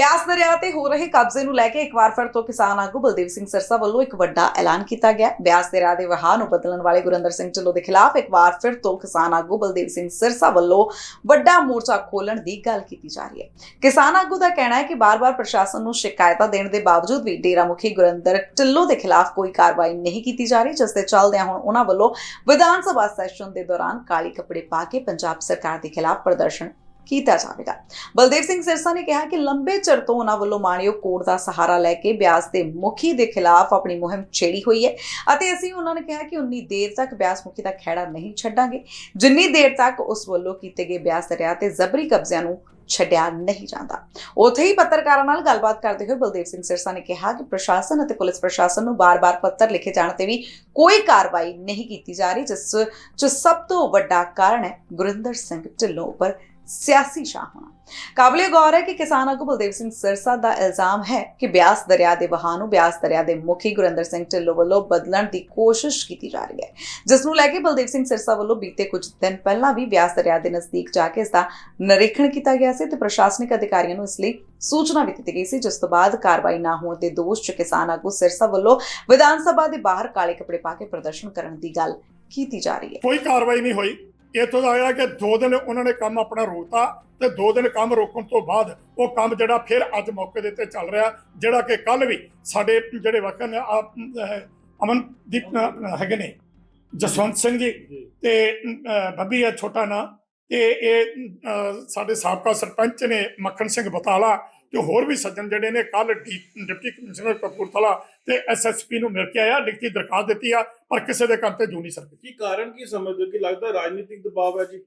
ਬਿਆਸ ਦਰਿਆ ਤੇ ਹੋ ਰਹੇ ਕਬਜ਼ੇ ਨੂੰ ਲੈ ਕੇ ਇੱਕ ਵਾਰ ਫਿਰ ਤੋਂ ਕਿਸਾਨ ਆਗੂ ਬਲਦੇਵ ਸਿੰਘ ਸਰਸਾ ਵੱਲੋਂ ਇੱਕ ਵੱਡਾ ਐਲਾਨ ਕੀਤਾ ਗਿਆ। ਬਿਆਸ ਦਰਿਆ ਦੇ ਵਹਾਅ ਨੂੰ ਬਦਲਣ ਵਾਲੇ ਗੁਰਿੰਦਰ ਸਿੰਘ ਢਿੱਲੋਂ ਦੇ ਖਿਲਾਫ ਇੱਕ ਵਾਰ ਫਿਰ ਤੋਂ ਕਿਸਾਨ ਆਗੂ ਬਲਦੇਵ ਸਿੰਘ ਸਰਸਾ ਵੱਲੋਂ ਵੱਡਾ ਮੋਰਚਾ ਖੋਲਣ ਦੀ ਗੱਲ ਕੀਤੀ ਜਾ ਰਹੀ ਹੈ। ਕਿਸਾਨ ਆਗੂ ਦਾ ਕਹਿਣਾ ਹੈ ਕਿ ਬਾਰ-ਬਾਰ ਪ੍ਰਸ਼ਾਸਨ ਨੂੰ ਸ਼ਿਕਾਇਤਾਂ ਦੇਣ ਦੇ ਬਾਵਜੂਦ ਵੀ ਡੇਰਾ ਮੁਖੀ ਗੁਰਿੰਦਰ ਢਿੱਲੋਂ ਦੇ ਖਿਲਾਫ ਕੋਈ ਕਾਰਵਾਈ ਨਹੀਂ ਕੀਤੀ ਜਾ ਰਹੀ, ਜਿਸ ਦੇ ਚੱਲਦਿਆਂ ਹੁਣ ਉਹਨਾਂ ਵੱਲੋਂ ਵਿਧਾਨ ਸਭਾ ਸੈਸ਼ਨ ਦੇ ਦੌਰਾਨ ਕਾਲੀ ਕੱਪੜੇ ਪਾ ਕੇ ਪੰਜਾਬ ਸਰਕਾਰ ਦੇ ਖਿਲਾਫ ਪ੍ਰਦਰਸ਼ਨ ਕੀਤਾ ਜਾਵੇਗਾ। ਬਲਦੇਵ ਸਿੰਘ ਸਿਰਸਾ ਨੇ ਕਿਹਾ ਕਿ ਲੰਬੇ ਚਿਰ ਤੋਂ ਉਹਨਾਂ ਵੱਲੋਂ ਮਾਣਯੋਗ ਕੋਰਟ ਦਾ ਸਹਾਰਾ ਲੈ ਕੇ ਬਿਆਸ ਦੇ ਮੁਖੀ ਦੇ ਖਿਲਾਫ ਆਪਣੀ ਮੁਹਿੰਮ ਛੇੜੀ ਹੋਈ ਹੈ ਅਤੇ ਅਸੀਂ ਉਹਨਾਂ ਨੇ ਕਿਹਾ ਕਿ ਉਨੀ ਦੇਰ ਤੱਕ ਬਿਆਸ ਮੁਖੀ ਦਾ ਖਹਿੜਾ ਨਹੀਂ ਛੱਡਾਂਗੇ। ਜਿੰਨੀ ਦੇਰ ਤੱਕ ਉਸ ਵੱਲੋਂ ਕੀਤੇ ਗਏ ਬਿਆਸ ਦਰਿਆ ਤੇ ਜ਼ਬਰੀ ਕਬਜ਼ਿਆਂ ਨੂੰ ਛੱਡਿਆ ਨਹੀਂ ਜਾਂਦਾ। ਉੱਥੇ ਹੀ ਪੱਤਰਕਾਰਾਂ ਨਾਲ ਗੱਲਬਾਤ ਕਰਦੇ ਹੋਏ ਬਲਦੇਵ ਸਿੰਘ ਸਿਰਸਾ ਨੇ ਕਿਹਾ ਕਿ ਪ੍ਰਸ਼ਾਸਨ ਅਤੇ ਪੁਲਿਸ ਪ੍ਰਸ਼ਾਸਨ ਨੂੰ ਬਾਰ-ਬਾਰ ਪੱਤਰ ਲਿਖੇ ਜਾਣ ਤੇ ਵੀ ਕੋਈ ਕਾਰਵਾਈ ਨਹੀਂ ਕੀਤੀ ਜਾ ਰਹੀ, ਜਿਸ 'ਚ ਸਭ ਤੋਂ ਵੱਡਾ ਕਾਰਨ ਹੈ ਗੁਰਿੰਦਰ ਸਿੰਘ ਢਿੱਲੋਂ ਉੱਪਰ ਸਿਆਸੀ ਸ਼ਾਹ ਹੋਣਾ। ਕਾਬਲੇ ਗੌਰ ਹੈ ਕਿ ਕਿਸਾਨ ਆਗੂ ਬਲਦੇਵ ਸਿੰਘ ਸਿਰਸਾ ਦਾ ਇਲਜ਼ਾਮ ਹੈ ਕਿ ਬਿਆਸ ਦਰਿਆ ਦੇ ਵਹਾਅ ਨੂੰ ਬਿਆਸ ਦਰਿਆ ਦੇ ਮੁਖੀ ਗੁਰਿੰਦਰ ਸਿੰਘ ਢਿੱਲੋਂ ਵੱਲੋਂ ਬਦਲਣ ਦੀ ਕੋਸ਼ਿਸ਼ ਕੀਤੀ ਜਾ ਰਹੀ ਹੈ। ਜਿਸ ਨੂੰ ਲੈ ਕੇ ਬਲਦੇਵ ਸਿੰਘ ਸਿਰਸਾ ਵੱਲੋਂ ਬੀਤੇ ਕੁਝ ਦਿਨ ਪਹਿਲਾਂ ਵੀ ਬਿਆਸ ਦਰਿਆ ਦੇ ਨਜ਼ਦੀਕ ਜਾ ਕੇ ਇਸ ਦਾ ਨਿਰੀਖਣ ਕੀਤਾ ਗਿਆ ਸੀ ਤੇ ਪ੍ਰਸ਼ਾਸਨਿਕ ਅਧਿਕਾਰੀਆਂ ਨੂੰ ਇਸ ਲਈ ਸੂਚਨਾ ਵੀ ਦਿੱਤੀ ਗਈ ਸੀ, ਜਿਸ ਤੋਂ ਬਾਅਦ ਕਾਰਵਾਈ ਨਾ ਹੋਣ ਦੇ ਦੋਸ਼ 'ਚ ਕਿਸਾਨ ਆਗੂ ਸਿਰਸਾ ਵੱਲੋਂ ਵਿਧਾਨ ਸਭਾ ਦੇ ਬਾਹਰ ਕਾਲੇ ਕੱਪੜੇ ਪਾ ਕੇ ਪ੍ਰਦਰਸ਼ਨ ਕਰਨ ਦੀ ਗੱਲ ਕੀਤੀ ਜਾ ਰਹੀ ਹੈ। ਕੋਈ ਕਾਰਵਾਈ ਨਹੀਂ ਹੋਈ। ਇੱਥੋਂ ਦਾ ਆਇਆ ਕਿ ਦੋ ਦਿਨ ਉਹਨਾਂ ਨੇ ਕੰਮ ਆਪਣਾ ਰੋਕਤਾ ਤੇ ਦੋ ਦਿਨ ਕੰਮ ਰੋਕਣ ਤੋਂ ਬਾਅਦ ਉਹ ਕੰਮ ਜਿਹੜਾ ਫਿਰ ਅੱਜ ਮੌਕੇ ਦੇ ਉੱਤੇ ਚੱਲ ਰਿਹਾ ਜਿਹੜਾ ਕਿ ਕੱਲ ਵੀ ਸਾਡੇ ਜਿਹੜੇ ਵਕਨ ਅਮਨਦੀਪ ਹੈਗੇ ਨੇ ਜਸਵੰਤ ਸਿੰਘ ਜੀ ਤੇ ਬੱਬੀ ਹੈ ਛੋਟਾ ਨਾਂ ਤੇ ਇਹ ਸਾਡੇ ਸਾਬਕਾ ਸਰਪੰਚ ਨੇ ਮੱਖਣ ਸਿੰਘ ਬਤਾਲਾ ਤੇ ਹੋਰ ਵੀ ਸੱਜਣ ਜਿਹੜੇ ਨੇ ਕੱਲ ਡਿਪਟੀ ਕਮਿਸ਼ਨਰ ਕਪੂਰਥਲਾ ਤੇ ਐਸਐਸਪੀ ਨੂੰ ਮਿਲ ਕੇ ਆਇਆ ਲਿਖਤੀ ਦਰਖਾਸਤ ਦਿੱਤੀ ਆ ਪਰ ਕਿਸੇ ਦੇ ਕੰਮ ਤੇ ਜੂ ਨਹੀਂ ਸਕਦੀ। ਕੀ ਕਾਰਨ ਕੀ ਸਮਝਦੇ ਹੋ? ਕਿ ਲੱਗਦਾ ਰਾਜਨੀਤਿਕ ਦਬਾਅ ਹੈ ਜੀ?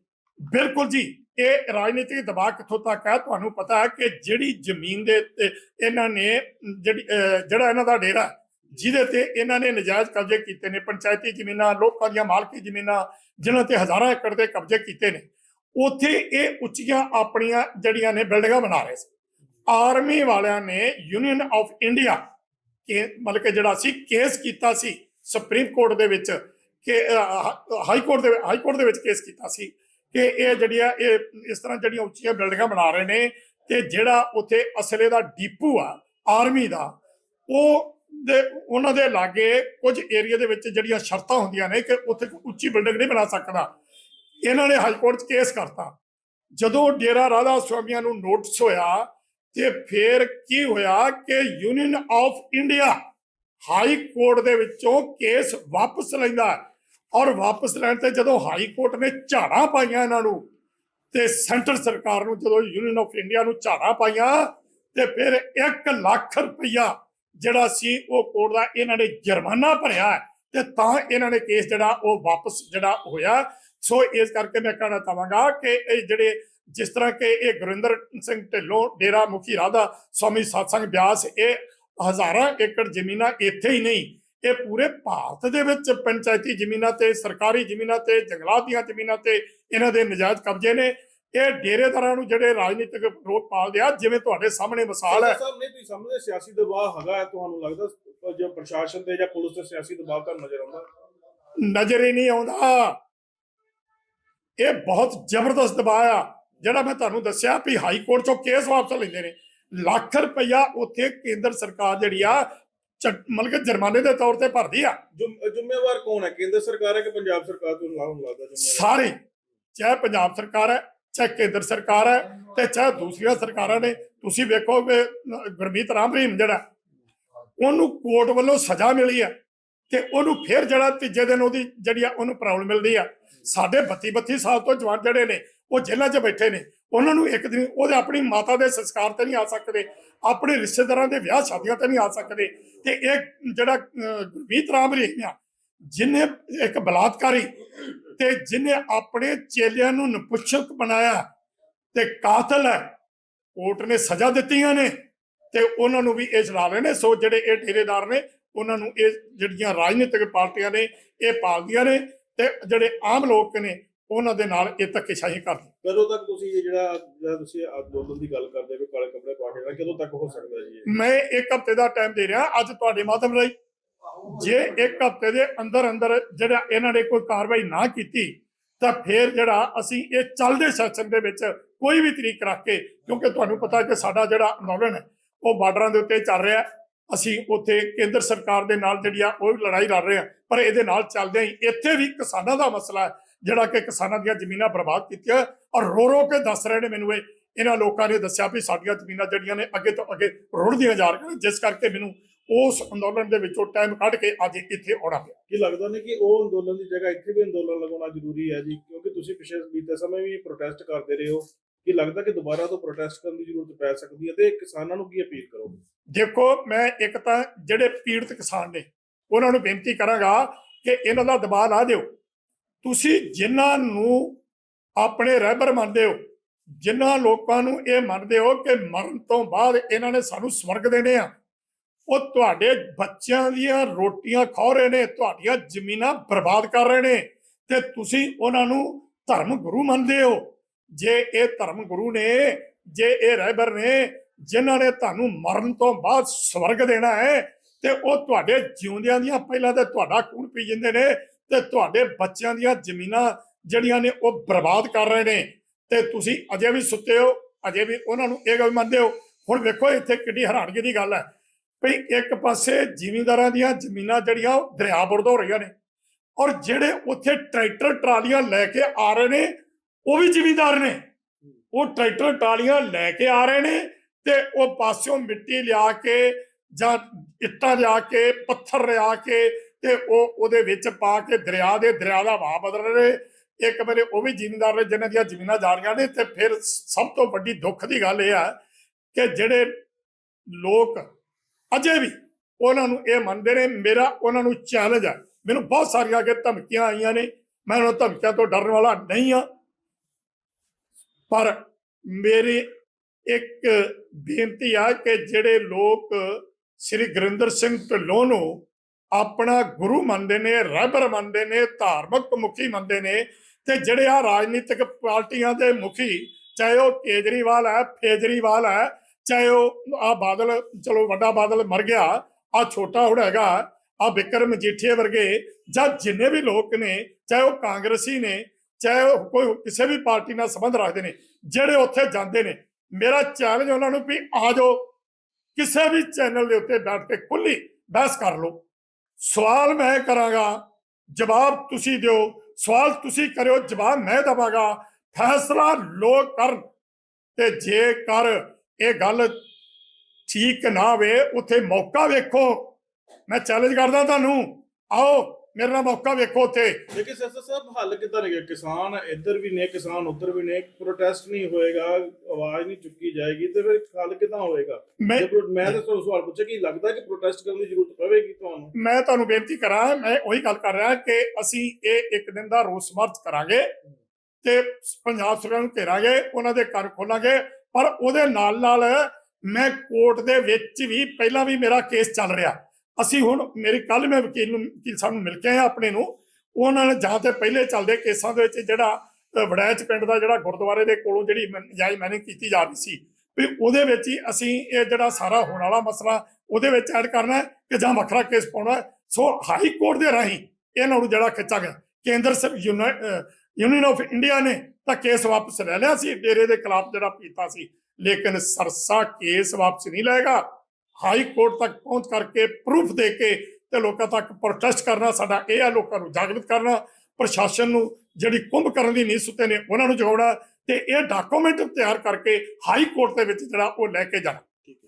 ਬਿਲਕੁਲ ਜੀ ਇਹ ਰਾਜਨੀਤਿਕ ਦਬਾਅ ਕਿੱਥੋਂ ਤੱਕ ਹੈ? ਤੁਹਾਨੂੰ ਪਤਾ ਹੈ ਕਿ ਜਿਹੜੀ ਜ਼ਮੀਨ ਦੇ ਉੱਤੇ ਇਹਨਾਂ ਨੇ ਜਿਹੜੀ ਜਿਹੜਾ ਇਹਨਾਂ ਦਾ ਡੇਰਾ ਜਿਹਦੇ ਤੇ ਇਹਨਾਂ ਨੇ ਨਜਾਇਜ਼ ਕਬਜ਼ੇ ਕੀਤੇ ਨੇ ਪੰਚਾਇਤੀ ਜ਼ਮੀਨਾਂ ਲੋਕਾਂ ਦੀਆਂ ਮਾਲਕੀ ਜ਼ਮੀਨਾਂ ਜਿਨ੍ਹਾਂ ਤੇ ਹਜ਼ਾਰਾਂ ਏਕੜ ਦੇ ਕਬਜ਼ੇ ਕੀਤੇ ਨੇ ਉੱਥੇ ਇਹ ਉੱਚੀਆਂ ਆਪਣੀਆਂ ਜਿਹੜੀਆਂ ਨੇ ਬਿਲਡਿੰਗਾਂ ਬਣਾ ਰਹੇ ਸੀ। ਆਰਮੀ ਵਾਲਿਆਂ ਨੇ ਯੂਨੀਅਨ ਆਫ ਇੰਡੀਆ ਕਿ ਮਤਲਬ ਕਿ ਜਿਹੜਾ ਸੀ ਕੇਸ ਕੀਤਾ ਸੀ ਸੁਪਰੀਮ ਕੋਰਟ ਦੇ ਵਿੱਚ ਕਿ ਹਾਈ ਕੋਰਟ ਦੇ, ਹਾਈ ਕੋਰਟ ਦੇ ਵਿੱਚ ਕੇਸ ਕੀਤਾ ਸੀ ਕਿ ਇਹ ਜਿਹੜੀਆਂ, ਇਹ ਇਸ ਤਰ੍ਹਾਂ ਜਿਹੜੀਆਂ ਉੱਚੀਆਂ ਬਿਲਡਿੰਗਾਂ ਬਣਾ ਰਹੇ ਨੇ ਤੇ ਜਿਹੜਾ ਉੱਥੇ ਅਸਲੇ ਦਾ ਡੀਪੂ ਆ, ਆਰਮੀ ਦਾ, ਉਹ ਦੇ, ਉਹਨਾਂ ਦੇ ਲਾਗੇ ਕੁਝ ਏਰੀਆ ਦੇ ਵਿੱਚ ਜਿਹੜੀਆਂ ਸ਼ਰਤਾਂ ਹੁੰਦੀਆਂ ਨੇ ਕਿ ਉੱਥੇ ਕੋਈ ਉੱਚੀ ਬਿਲਡਿੰਗ ਨਹੀਂ ਬਣਾ ਸਕਦਾ। ਇਹਨਾਂ ਨੇ ਹਾਈ ਕੋਰਟ 'ਚ ਕੇਸ ਕਰਤਾ। ਜਦੋਂ ਡੇਰਾ ਰਾਧਾ ਸੁਆਮੀਆਂ ਨੂੰ ਨੋਟਿਸ ਹੋਇਆ ਤੇ ਫੇਰ ਕੀ ਹੋਇਆ ਕਿ union of India high court ਦੇ ਵਿੱਚੋਂ ਕੇਸ ਵਾਪਸ ਲੈਂਦਾ ਔਰ ਵਾਪਸ ਲੈਣ ਤੇ ਜਦੋਂ ਹਾਈ ਕੋਰਟ ਨੇ ਝਾੜਾਂ ਪਾਈਆਂ ਇਹਨਾਂ ਨੂੰ, ਤੇ ਸੈਂਟਰ ਸਰਕਾਰ ਨੂੰ ਜਦੋਂ ਯੂਨੀਅਨ ਆਫ ਇੰਡੀਆ ਨੂੰ ਝਾੜਾਂ ਪਾਈਆਂ, ਤੇ ਫਿਰ 1 ਲੱਖ ਰੁਪਈਆ ਜਿਹੜਾ ਸੀ ਉਹ ਕੋਰਟ ਦਾ ਇਹਨਾਂ ਨੇ ਜੁਰਮਾਨਾ ਭਰਿਆ ਤੇ ਤਾਂ ਇਹਨਾਂ ਨੇ ਕੇਸ ਜਿਹੜਾ ਉਹ ਵਾਪਸ ਜਿਹੜਾ ਹੋਇਆ। ਸੋ ਇਸ ਕਰਕੇ ਮੈਂ ਕਹਿਣਾ ਚਾਹਾਂਗਾ ਕਿ ਇਹ ਜਿਹੜੇ ਜਿਸ ਤਰ੍ਹਾਂ ਕਿ ਇਹ ਗੁਰਿੰਦਰ ਸਿੰਘ ਢਿੱਲੋਂ, ਡੇਰਾ ਮੁਖੀ ਰਾਧਾ ਸਵਾਮੀ ਸਤਸੰਗ ਬਿਆਸ, ਇਹ ਹਜ਼ਾਰਾਂ ਏਕੜ ਜ਼ਮੀਨਾਂ ਇੱਥੇ ਹੀ ਨਹੀਂ ਇਹ ਪੂਰੇ ਭਾਰਤ ਦੇ ਵਿੱਚ ਪੰਚਾਇਤੀ ਜ਼ਮੀਨਾਂ ਤੇ ਸਰਕਾਰੀ ਜ਼ਮੀਨਾਂ ਤੇ ਜੰਗਲਾਤ ਦੀਆਂ ਜ਼ਮੀਨਾਂ ਤੇ ਇਹਨਾਂ ਦੇ ਨਜਾਇਜ਼ ਕਬਜ਼ੇ ਨੇ। ਇਹ ਡੇਰੇਦਾਰਾਂ ਨੂੰ ਜਿਹੜੇ ਰਾਜਨੀਤਿਕ ਵਿਰੋਧ ਪਾਲਦੇ ਆ ਜਿਵੇਂ ਤੁਹਾਡੇ ਸਾਹਮਣੇ ਮਿਸਾਲ ਹੈ। ਨਹੀਂ ਤੁਸੀਂ ਸਮਝਦੇ ਸਿਆਸੀ ਦਬਾਅ ਹੈਗਾ ਹੈ ਤੁਹਾਨੂੰ ਲੱਗਦਾ ਜੇ ਪ੍ਰਸ਼ਾਸਨ ਤੇ ਜਾਂ ਪੁਲਿਸ ਤੇ ਸਿਆਸੀ ਦਬਾਅ ਤੁਹਾਨੂੰ ਨਜ਼ਰ ਆਉਂਦਾ? ਨਜ਼ਰ ਹੀ ਨਹੀਂ ਆਉਂਦਾ। ਇਹ ਬਹੁਤ ਜ਼ਬਰਦਸਤ ਦਬਾਅ ਆ ਜਿਹੜਾ ਮੈਂ ਤੁਹਾਨੂੰ ਦੱਸਿਆ ਵੀ ਹਾਈ ਕੋਰਟ ਚੋਂ ਕੇਸ ਵਾਪਸ ਲੈਂਦੇ ਨੇ। ਲੱਖ ਰੁਪਈਆ ਉੱਥੇ ਕੇਂਦਰ ਸਰਕਾਰ ਜਿਹੜੀ ਆ ਮਤਲਬ ਕਿ ਜੁਰਮਾਨੇ ਦੇ ਤੌਰ ਤੇ ਭਰਦੀ ਆ। ਜ਼ਿੰਮ- ਜ਼ਿੰਮੇਵਾਰ ਕੌਣ ਹੈ? ਕੇਂਦਰ ਸਰਕਾਰ ਹੈ ਕਿ ਪੰਜਾਬ ਸਰਕਾਰ? ਤੋਂ ਲਾਉਣ ਲੱਗਦਾ ਸਾਰੇ ਚਾਹੇ ਪੰਜਾਬ ਸਰਕਾਰ ਹੈ ਚਾਹੇ ਕੇਂਦਰ ਸਰਕਾਰ ਹੈ ਤੇ ਚਾਹੇ ਦੂਸਰੀਆਂ ਸਰਕਾਰਾਂ ਨੇ। ਤੁਸੀਂ ਵੇਖੋ ਕਿ ਗੁਰਮੀਤ ਰਾਮ ਰਹੀਮ ਜਿਹੜਾ ਉਹਨੂੰ ਕੋਰਟ ਵੱਲੋਂ ਸਜ਼ਾ ਮਿਲੀ ਹੈ ਤੇ ਉਹਨੂੰ ਫਿਰ ਜਿਹੜਾ ਤੀਜੇ ਦਿਨ ਉਹਦੀ ਜਿਹੜੀ ਆ ਉਹਨੂੰ ਪ੍ਰੋਬਲਮ ਮਿਲਦੀ ਆ। ਸਾਡੇ 32 32 ਸਾਲ ਤੋਂ ਜਵਾਨ ਜਿਹੜੇ ਨੇ ਉਹ ਜੇਲ੍ਹਾਂ 'ਚ ਬੈਠੇ ਨੇ। ਉਹਨਾਂ ਨੂੰ ਇੱਕ ਦਿਨ ਉਹਦੇ ਆਪਣੀ ਮਾਤਾ ਦੇ ਸੰਸਕਾਰ ਤੇ ਨਹੀਂ ਆ ਸਕਦੇ ਆਪਣੇ ਰਿਸ਼ਤੇਦਾਰਾਂ ਦੇ ਵਿਆਹ ਸ਼ਾਦੀਆਂ ਤੇ ਨਹੀਂ ਆ ਸਕਦੇ ਤੇ ਇਹ ਜਿਹੜਾ ਅਹ, ਰਾਮ ਰਹੀਮ ਜਿਨੇ ਇੱਕ ਬਲਾਤਕਾਰੀ ਤੇ ਜਿਨੇ ਆਪਣੇ ਚੇਲਿਆਂ ਨੂੰ ਨਪੁੱਛਕ ਬਣਾਇਆ ਤੇ ਕਾਤਲ ਹੈ ਕੋਰਟ ਨੇ ਸਜ਼ਾ ਦਿੱਤੀਆਂ ਨੇ ਤੇ ਉਹਨਾਂ ਨੂੰ ਵੀ ਇਹ ਚਲਾ ਰਹੇ ਨੇ ਸੋ ਜਿਹੜੇ ਇਹ ਡੇਰੇਦਾਰ ਨੇ ਉਹਨਾਂ ਨੂੰ ਇਹ ਜਿਹੜੀਆਂ ਰਾਜਨੀਤਿਕ ਪਾਰਟੀਆਂ ਨੇ ਇਹ ਪਾਲਦੀਆਂ ਨੇ ਤੇ ਜਿਹੜੇ ਆਮ ਲੋਕ ਨੇ ਉਹਨਾਂ ਦੇ ਨਾਲ ਇਹ ਧੱਕੇਸ਼ਾਹੀ ਕਰਦੇ ਕਦੋਂ ਤੱਕ ਤੁਸੀਂ ਇਹ ਜਿਹੜਾ ਜਿਹੜਾ ਤੁਸੀਂ ਅੰਦੋਲਨ ਦੀ ਗੱਲ ਕਰਦੇ ਹੋ ਕਾਲੇ ਕੱਪੜੇ ਪਾ ਕੇ ਕਦੋਂ ਤੱਕ ਹੋ ਸਕਦਾ ਜੀ? ਮੈਂ ਇੱਕ ਹਫ਼ਤੇ ਦਾ ਟਾਈਮ ਦੇ ਰਿਹਾ ਅੱਜ ਤੁਹਾਡੇ ਮਾਧਿਅਮ ਰਾਹੀਂ ਜੇ ਇੱਕ ਹਫ਼ਤੇ ਦੇ ਅੰਦਰ ਅੰਦਰ ਜਿਹੜਾ ਇਹਨਾਂ ਨੇ ਕੋਈ ਕਾਰਵਾਈ ਨਾ ਕੀਤੀ ਤਾਂ ਫਿਰ ਜਿਹੜਾ ਅਸੀਂ ਇਹ ਚੱਲਦੇ ਸੈਸ਼ਨ ਦੇ ਵਿੱਚ ਕੋਈ ਵੀ ਤਰੀਕ ਰੱਖ ਕੇ ਕਿਉਂਕਿ ਤੁਹਾਨੂੰ ਪਤਾ ਕਿ ਸਾਡਾ ਜਿਹੜਾ ਅੰਦੋਲਨ ਹੈ ਉਹ ਬਾਰਡਰਾਂ ਦੇ ਉੱਤੇ ਚੱਲ ਰਿਹਾ। ਅਸੀਂ ਉੱਥੇ ਕੇਂਦਰ ਸਰਕਾਰ ਦੇ ਨਾਲ ਜਿਹੜੀ ਆ ਉਹ ਲੜਾਈ ਲੜ ਰਹੇ ਆ ਪਰ ਇਹਦੇ ਨਾਲ ਚੱਲਦਿਆਂ ਹੀ ਇੱਥੇ ਵੀ ਕਿਸਾਨਾਂ ਦਾ ਮਸਲਾ ਹੈ ਜਿਹੜਾ ਕਿ ਕਿਸਾਨਾਂ ਦੀਆਂ ਜ਼ਮੀਨਾਂ ਬਰਬਾਦ ਕੀਤੀਆਂ ਔਰ ਰੋ ਰੋ ਕੇ ਦੱਸ ਰਹੇ ਨੇ ਮੈਨੂੰ ਇਹ। ਇਹਨਾਂ ਲੋਕਾਂ ਨੇ ਦੱਸਿਆ ਵੀ ਸਾਡੀਆਂ ਜ਼ਮੀਨਾਂ ਜਿਹੜੀਆਂ ਨੇ ਅੱਗੇ ਤੋਂ ਅੱਗੇ ਰੁੜਦੀਆਂ ਜਾ ਰਹੀਆਂ ਨੇ ਜਿਸ ਕਰਕੇ ਮੈਨੂੰ ਉਸ ਅੰਦੋਲਨ ਦੇ ਵਿੱਚੋਂ ਟਾਈਮ ਕੱਢ ਕੇ ਅੱਜ ਇੱਥੇ ਆਉਣਾ ਪਿਆ। ਕੀ ਲੱਗਦਾ ਨਹੀਂ ਕਿ ਉਹ ਅੰਦੋਲਨ ਦੀ ਜਗ੍ਹਾ ਇੱਥੇ ਵੀ ਅੰਦੋਲਨ ਲਗਾਉਣਾ ਜ਼ਰੂਰੀ ਹੈ ਜੀ? ਕਿਉਂਕਿ ਤੁਸੀਂ ਪਿਛਲੇ ਬੀਤੇ ਸਮੇਂ ਵੀ ਪ੍ਰੋਟੈਸਟ ਕਰਦੇ ਰਹੇ ਹੋ। ਕੀ ਲੱਗਦਾ ਕਿ ਦੁਬਾਰਾ ਤੋਂ ਪ੍ਰੋਟੈਸਟ ਕਰਨ ਦੀ ਜ਼ਰੂਰਤ ਪੈ ਸਕਦੀ ਹੈ ਤੇ ਕਿਸਾਨਾਂ ਨੂੰ ਕੀ ਅਪੀਲ ਕਰੋਗੇ? ਦੇਖੋ ਮੈਂ ਇੱਕ ਤਾਂ ਜਿਹੜੇ ਪੀੜਤ ਕਿਸਾਨ ਨੇ ਉਹਨਾਂ ਨੂੰ ਬੇਨਤੀ ਕਰਾਂਗਾ ਕਿ ਇਹਨਾਂ ਦਾ ਦਬਾਅ ਲਾ ਦਿਓ। ਤੁਸੀਂ ਜਿਨ੍ਹਾਂ ਨੂੰ ਆਪਣੇ ਰਹਿਬਰ ਮੰਨਦੇ ਹੋ, ਜਿਨ੍ਹਾਂ ਲੋਕਾਂ ਨੂੰ ਇਹ ਮੰਨਦੇ ਹੋ ਕਿ ਮਰਨ ਤੋਂ ਬਾਅਦ ਇਹਨਾਂ ਨੇ ਸਾਨੂੰ ਸਵਰਗ ਦੇਣੇ ਆ, ਉਹ ਤੁਹਾਡੇ ਬੱਚਿਆਂ ਦੀਆਂ ਰੋਟੀਆਂ ਖਾ ਰਹੇ ਨੇ, ਤੁਹਾਡੀਆਂ ਜ਼ਮੀਨਾਂ ਬਰਬਾਦ ਕਰ ਰਹੇ ਨੇ ਤੇ ਤੁਸੀਂ ਉਹਨਾਂ ਨੂੰ ਧਰਮ ਗੁਰੂ ਮੰਨਦੇ ਹੋ। ਜੇ ਇਹ ਧਰਮ ਗੁਰੂ ਨੇ, ਜੇ ਇਹ ਰਹਿਬਰ ਨੇ, ਜਿਨ੍ਹਾਂ ਨੇ ਤੁਹਾਨੂੰ ਮਰਨ ਤੋਂ ਬਾਅਦ ਸਵਰਗ ਦੇਣਾ ਹੈ ਤੇ ਉਹ ਤੁਹਾਡੇ ਜਿਉਂਦਿਆਂ ਦੀਆਂ ਪਹਿਲਾਂ ਤੇ ਤੁਹਾਡਾ ਖੂਨ ਪੀ ਜਾਂਦੇ ਨੇ ਤੇ ਤੁਹਾਡੇ ਬੱਚਿਆਂ ਦੀਆਂ ਜ਼ਮੀਨਾਂ ਜਿਹੜੀਆਂ ਨੇ ਉਹ ਬਰਬਾਦ ਕਰ ਰਹੇ ਨੇ। ਤੇ ਤੁਸੀਂ ਅਜੇ ਵੀ ਸੁੱਤੇ ਹੋ, ਅਜੇ ਵੀ ਉਹਨਾਂ ਨੂੰ ਇਹ ਗੱਲ ਮੰਨਦੇ ਹੋ। ਹੁਣ ਵੇਖੋ ਇੱਥੇ ਕਿੱਡੀ ਹੈਰਾਨਗੀ ਦੀ ਗੱਲ ਹੈ। ਵੀ ਇੱਕ ਪਾਸੇ ਜ਼ਿਮੀਂਦਾਰਾਂ ਦੀਆਂ ਜ਼ਮੀਨਾਂ ਜਿਹੜੀਆਂ ਉਹ ਦਰਿਆ ਬੁਰਦ ਹੋ ਰਹੀਆਂ ਨੇ ਔਰ ਜਿਹੜੇ ਉੱਥੇ ਟਰੈਕਟਰ ਟਰਾਲੀਆਂ ਲੈ ਕੇ ਆ ਰਹੇ ਨੇ, ਉਹ ਵੀ ਜ਼ਿਮੀਂਦਾਰ ਨੇ। ਉਹ ਟਰੈਕਟਰ ਟਰਾਲੀਆਂ ਲੈ ਕੇ ਆ ਰਹੇ ਨੇ ਤੇ ਉਹ ਪਾਸਿਓਂ ਮਿੱਟੀ ਲਿਆ ਕੇ ਜਾਂ ਇੱਟਾਂ ਲਿਆ ਕੇ, ਪੱਥਰ ਲਿਆ ਕੇ ਤੇ ਉਹ ਉਹਦੇ ਵਿੱਚ ਪਾ ਕੇ ਦਰਿਆ ਦੇ ਦਰਿਆ ਦਾ ਵਹਾਅ ਬਦਲ ਰਹੇ। ਇੱਕ ਵੇਲੇ ਉਹ ਵੀ ਜ਼ਿਮੀਂਦਾਰ ਨੇ ਜਿਨ੍ਹਾਂ ਦੀਆਂ ਜ਼ਮੀਨਾਂ ਜਾ ਰਹੀਆਂ ਨੇ, ਤੇ ਫਿਰ ਸਭ ਤੋਂ ਵੱਡੀ ਦੁੱਖ ਦੀ ਗੱਲ ਇਹ ਆ ਕਿ ਜਿਹੜੇ ਲੋਕ ਅਜੇ ਵੀ ਉਹਨਾਂ ਨੂੰ ਇਹ ਮੰਨਦੇ ਨੇ, ਮੇਰਾ ਉਹਨਾਂ ਨੂੰ ਚੈਲੰਜ ਹੈ ਮੈਨੂੰ ਬਹੁਤ ਸਾਰੀਆਂ ਅੱਗੇ ਧਮਕੀਆਂ ਆਈਆਂ ਨੇ, ਮੈਂ ਉਹਨਾਂ ਧਮਕੀਆਂ ਤੋਂ ਡਰਨ ਵਾਲਾ ਨਹੀਂ ਆ ਪਰ ਮੇਰੀ ਇੱਕ ਬੇਨਤੀ ਆ ਕਿ ਜਿਹੜੇ ਲੋਕ ਸ੍ਰੀ ਗੁਰਿੰਦਰ ਸਿੰਘ ਢਿੱਲੋਂ ਨੂੰ ਆਪਣਾ ਗੁਰੂ ਮੰਨਦੇ ਨੇ ਰਹਿਬਰ ਮੰਨਦੇ ਨੇ, ਧਾਰਮਿਕ ਮੁਖੀ ਮੰਨਦੇ ਨੇ ਤੇ ਜਿਹੜੇ ਆ ਰਾਜਨੀਤਿਕ ਪਾਰਟੀਆਂ ਦੇ ਮੁਖੀ, ਚਾਹੇ ਉਹ ਕੇਜਰੀਵਾਲ ਹੈ, ਫੇਜਰੀਵਾਲ ਹੈ, ਚਾਹੇ ਉਹ ਆ ਬਾਦਲ, ਚਲੋ ਵੱਡਾ ਬਾਦਲ ਮਰ ਗਿਆ ਆ ਛੋਟਾ ਹੁਣ ਹੈਗਾ ਆ ਵਿਕਰਮ ਮਜੀਠੀਏ ਵਰਗੇ ਜਾਂ ਜਿੰਨੇ ਵੀ ਲੋਕ ਨੇ, ਚਾਹੇ ਉਹ ਕਾਂਗਰਸੀ ਨੇ, ਚਾਹੇ ਉਹ ਕੋਈ ਕਿਸੇ ਵੀ ਪਾਰਟੀ ਨਾਲ ਸੰਬੰਧ ਰੱਖਦੇ ਨੇ, ਜਿਹੜੇ ਉੱਥੇ ਜਾਂਦੇ ਨੇ, ਮੇਰਾ ਚੈਲੰਜ ਉਹਨਾਂ ਨੂੰ ਵੀ ਆ ਜਾਓ, ਕਿਸੇ ਵੀ ਚੈਨਲ ਦੇ ਉੱਤੇ ਬੈਠ ਕੇ ਖੁੱਲੀ ਬਹਿਸ ਕਰ ਲਓ। ਸਵਾਲ ਮੈਂ ਕਰਾਂਗਾ, ਜਵਾਬ ਤੁਸੀਂ ਦਿਓ। ਸਵਾਲ ਤੁਸੀਂ ਕਰਿਓ, ਜਵਾਬ ਮੈਂ ਦਵਾਂਗਾ। ਫੈਸਲਾ ਲੋਕ ਕਰਨ। ਤੇ ਜੇਕਰ ਇਹ ਗੱਲ ਠੀਕ ਨਾ ਹੋਵੇ, ਉੱਥੇ ਮੌਕਾ ਵੇਖੋ। ਮੈਂ ਚੈਲੰਜ ਕਰਦਾ ਤੁਹਾਨੂੰ। ਆਓ। ਮੇਰੇ ਨਾਲ ਮੌਕਾ ਵੇਖੋ ਉੱਥੇ। ਲੇਕਿਨ ਸਰ ਸਾਹਿਬ ਹੱਲ ਕਿੱਦਾਂ ਨੇ ਕਿਸਾਨ ਇੱਧਰ ਵੀ ਨੇ ਕਿਸਾਨ ਉੱਧਰ ਵੀ ਨੇ ਪ੍ਰੋਟੈਸਟ ਨਹੀਂ ਹੋਏਗਾ ਆਵਾਜ਼ ਨਹੀਂ ਚੁੱਕੀ ਜਾਏਗੀ ਤੇ ਫਿਰ ਹੱਲ ਕਿੱਦਾਂ ਹੋਏਗਾ? ਮੈਂ ਮੈਂ ਤਾਂ ਤੁਹਾਨੂੰ ਸਵਾਲ ਪੁੱਛਿਆ ਕਿ ਲੱਗਦਾ ਕਿ ਪ੍ਰੋਟੈਸਟ ਕਰਨ ਦੀ ਜ਼ਰੂਰਤ ਪਵੇਗੀ ਤੁਹਾਨੂੰ? ਮੈਂ ਤੁਹਾਨੂੰ ਬੇਨਤੀ ਕਰਾਂ ਮੈਂ ਉਹੀ ਗੱਲ ਕਰ ਰਿਹਾ ਕਿ ਅਸੀਂ ਇਹ ਇੱਕ ਦਿਨ ਦਾ ਰੋਸ ਮਾਰਚ ਕਰਾਂਗੇ ਤੇ ਪੰਜਾਬ ਸਰਕਾਰ ਨੂੰ ਘੇਰਾਂਗੇ ਉਹਨਾਂ ਦੇ ਘਰ ਖੋਲਾਂਗੇ ਪਰ ਉਹਦੇ ਨਾਲ ਨਾਲ ਮੈਂ ਕੋਰਟ ਦੇ ਵਿੱਚ ਵੀ ਪਹਿਲਾਂ ਵੀ ਮੇਰਾ ਕੇਸ ਚੱਲ ਰਿਹਾ। ਅਸੀਂ ਹੁਣ ਮੇਰੀ ਕੱਲ ਮੈਂ ਵਕੀਲ ਨੂੰ ਵਕੀਲ ਸਾਹਿਬ ਨੂੰ ਮਿਲ ਕੇ ਆਇਆ ਆਪਣੇ ਨੂੰ ਉਹਨਾਂ ਨੇ ਜਾਂ ਤੇ ਪਹਿਲੇ ਚੱਲਦੇ ਕੇਸਾਂ ਦੇ ਵਿੱਚ ਜਿਹੜਾ ਅ, ਵੜੈਚ ਪਿੰਡ ਦਾ ਜਿਹੜਾ ਗੁਰਦੁਆਰੇ ਦੇ ਕੋਲੋਂ ਜਿਹੜੀ ਮੈ- ਮੈਨਿੰਗ ਕੀਤੀ ਜਾ ਰਹੀ ਸੀ ਵੀ ਉਹਦੇ ਵਿੱਚ ਹੀ ਅਸੀਂ ਇਹ ਜਿਹੜਾ ਸਾਰਾ ਹੋਣ ਵਾਲਾ ਮਸਲਾ ਉਹਦੇ ਵਿੱਚ ਐਡ ਕਰਨਾ ਹੈ ਕਿ ਜਾਂ ਵੱਖਰਾ ਕੇਸ ਪਾਉਣਾ ਸੋ ਹਾਈ ਕੋਰਟ ਦੇ ਰਾਹੀਂ ਇਹਨਾਂ ਨੂੰ ਜਿਹੜਾ ਖਿੱਚਾ ਗਿਆ। ਕੇਂਦਰ ਯੂਨੀਅਨ ਆਫ ਇੰਡੀਆ ਨੇ ਤਾਂ ਕੇਸ ਵਾਪਸ ਲੈ ਲਿਆ ਸੀ ਡੇਰੇ ਦੇ ਖਿਲਾਫ ਜਿਹੜਾ ਕੀਤਾ ਸੀ। ਲੇਕਿਨ ਸਰਸਾ ਕੇਸ ਵਾਪਸ ਨਹੀਂ ਲਏਗਾ। ਹਾਈ ਕੋਰਟ ਤੱਕ ਪਹੁੰਚ ਕਰਕੇ ਪ੍ਰੂਫ ਦੇ ਕੇ ਤੇ ਲੋਕਾਂ ਤੱਕ ਪ੍ਰੋਟੈਸਟ ਕਰਨਾ, ਸਾਡਾ ਇਹ ਆ ਲੋਕਾਂ ਨੂੰ ਜਾਗਰੂਕ ਕਰਨਾ, ਪ੍ਰਸ਼ਾਸਨ ਨੂੰ ਜਿਹੜੀ ਕੁੰਭ ਕਰਨ ਦੀ ਨੀਂਦ ਸੁੱਤੇ ਨੇ, ਉਹਨਾਂ ਨੂੰ ਜਗਾਉਣਾ ਤੇ ਇਹ ਡਾਕੂਮੈਂਟ ਤਿਆਰ ਕਰਕੇ ਹਾਈ ਕੋਰਟ ਦੇ ਵਿੱਚ ਜਿਹੜਾ ਉਹ ਲੈ ਕੇ ਜਾਣਾ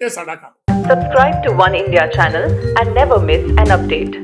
ਇਹ ਸਾਡਾ ਕੰਮ Subscribe to One India channel and never miss an update.